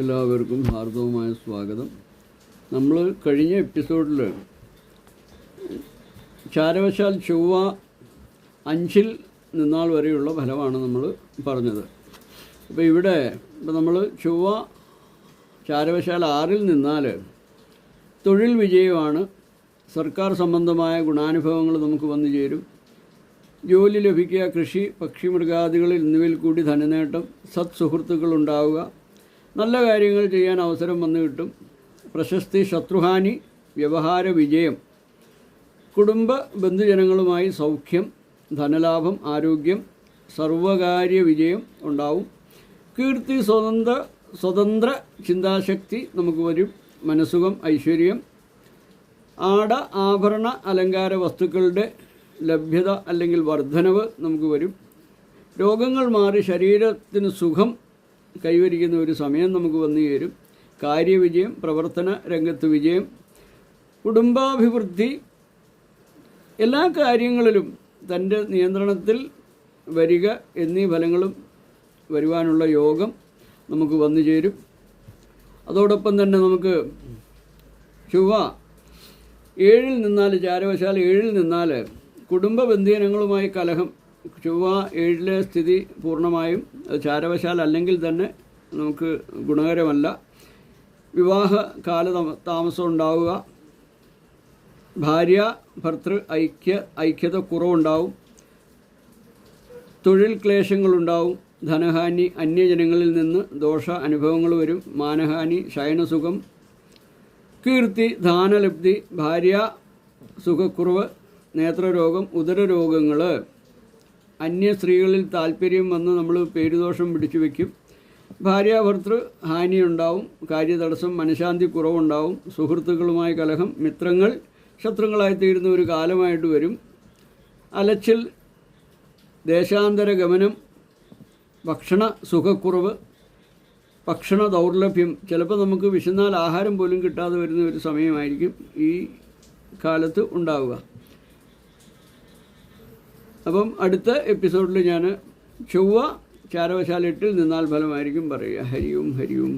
എല്ലാവർക്കും ഹാർദവുമായ സ്വാഗതം. നമ്മൾ കഴിഞ്ഞ എപ്പിസോഡിൽ ചാരവശാൽ ചൊവ്വ അഞ്ചിൽ നിന്നാൾ വരെയുള്ള ഫലമാണ് നമ്മൾ പറഞ്ഞത്. അപ്പോൾ ഇവിടെ ഇപ്പം നമ്മൾ ചൊവ്വ ചാരവശാൽ ആറിൽ നിന്നാൽ തൊഴിൽ വിജയമാണ് സർക്കാർ സംബന്ധമായ ഗുണാനുഭവങ്ങൾ നമുക്ക് വന്നു ചേരും. ജോലി ലഭിക്കുക കൃഷി പക്ഷിമൃഗാദികളിൽ എന്നിവയിൽ കൂടി ധനനേട്ടം സത് സുഹൃത്തുക്കൾ ഉണ്ടാവുക നല്ല കാര്യങ്ങൾ ചെയ്യാൻ അവസരം വന്നു കിട്ടും. പ്രശസ്തി ശത്രുഹാനി വ്യവഹാര വിജയം കുടുംബ ബന്ധുജനങ്ങളുമായി സൗഖ്യം ധനലാഭം ആരോഗ്യം സർവകാര്യ വിജയം ഉണ്ടാവും. കീർത്തി സ്വതന്ത്ര സ്വതന്ത്ര ചിന്താശക്തി നമുക്ക് വരും. മനസ്സുഖം ഐശ്വര്യം ആട ആഭരണ അലങ്കാര വസ്തുക്കളുടെ ലഭ്യത അല്ലെങ്കിൽ വർധനവ് നമുക്ക് വരും. രോഗങ്ങൾ മാറി ശരീരത്തിന് സുഖം കൈവരിക്കുന്ന ഒരു സമയം നമുക്ക് വന്നു ചേരും. കാര്യവിജയം പ്രവർത്തന രംഗത്ത് വിജയം കുടുംബാഭിവൃദ്ധി എല്ലാ കാര്യങ്ങളിലും തന്റെ നിയന്ത്രണത്തിൽ വരിക എന്നീ ഫലങ്ങളും വരുവാനുള്ള യോഗം നമുക്ക് വന്നു ചേരും. അതോടൊപ്പം തന്നെ നമുക്ക് ചൊവ്വ ഏഴിൽ നിന്നാൽ ചാരവശാൽ ഏഴിൽ നിന്നാൽ കുടുംബ ബന്ധീനങ്ങളുമായി കലഹം ചൊവ്വ ഏഴിലെ സ്ഥിതി പൂർണമായും അത് ചാരവശാൽ അല്ലെങ്കിൽ തന്നെ നമുക്ക് ഗുണകരമല്ല. വിവാഹ കാല താമസം ഉണ്ടാവുക. ഭാര്യ ഭർത്തൃ ഐക്യ ഐക്യത കുറവുണ്ടാവും. തൊഴിൽ ക്ലേശങ്ങളുണ്ടാവും. ധനഹാനി അന്യജനങ്ങളിൽ നിന്ന് ദോഷ അനുഭവങ്ങൾ വരും. മാനഹാനി ശയനസുഖം. കീർത്തി ധാനലബ്ധി ഭാര്യ സുഖക്കുറവ് നേത്രരോഗം ഉദരരോഗങ്ങൾ അന്യ സ്ത്രീകളിൽ താല്പര്യം വന്ന് നമ്മൾ പേരുദോഷം പിടിച്ചു വയ്ക്കും ഭാര്യാഭർത്തൃ ഹാനിയുണ്ടാവും. കാര്യതടസ്സം മനഃശാന്തി കുറവുണ്ടാവും. സുഹൃത്തുക്കളുമായി കലഹം മിത്രങ്ങൾ ശത്രുക്കളായി തീരുന്ന ഒരു കാലമായിട്ട് വരും. അലച്ചിൽ ദേശാന്തര ഗമനം ഭക്ഷണ സുഖക്കുറവ് ഭക്ഷണ ദൗർലഭ്യം. ചിലപ്പോൾ നമുക്ക് വിശന്നാൽ ആഹാരം പോലും കിട്ടാതെ വരുന്ന ഒരു സമയമായിരിക്കും ഈ കാലത്ത് ഉണ്ടാവുക. അപ്പം അടുത്ത എപ്പിസോഡിൽ ഞാൻ ചൊവ്വ ചാരവശാലിട്ടിൽ നിന്നാൽ ഫലമായിരിക്കും പറയുക. ഹരിയും ഹരിയും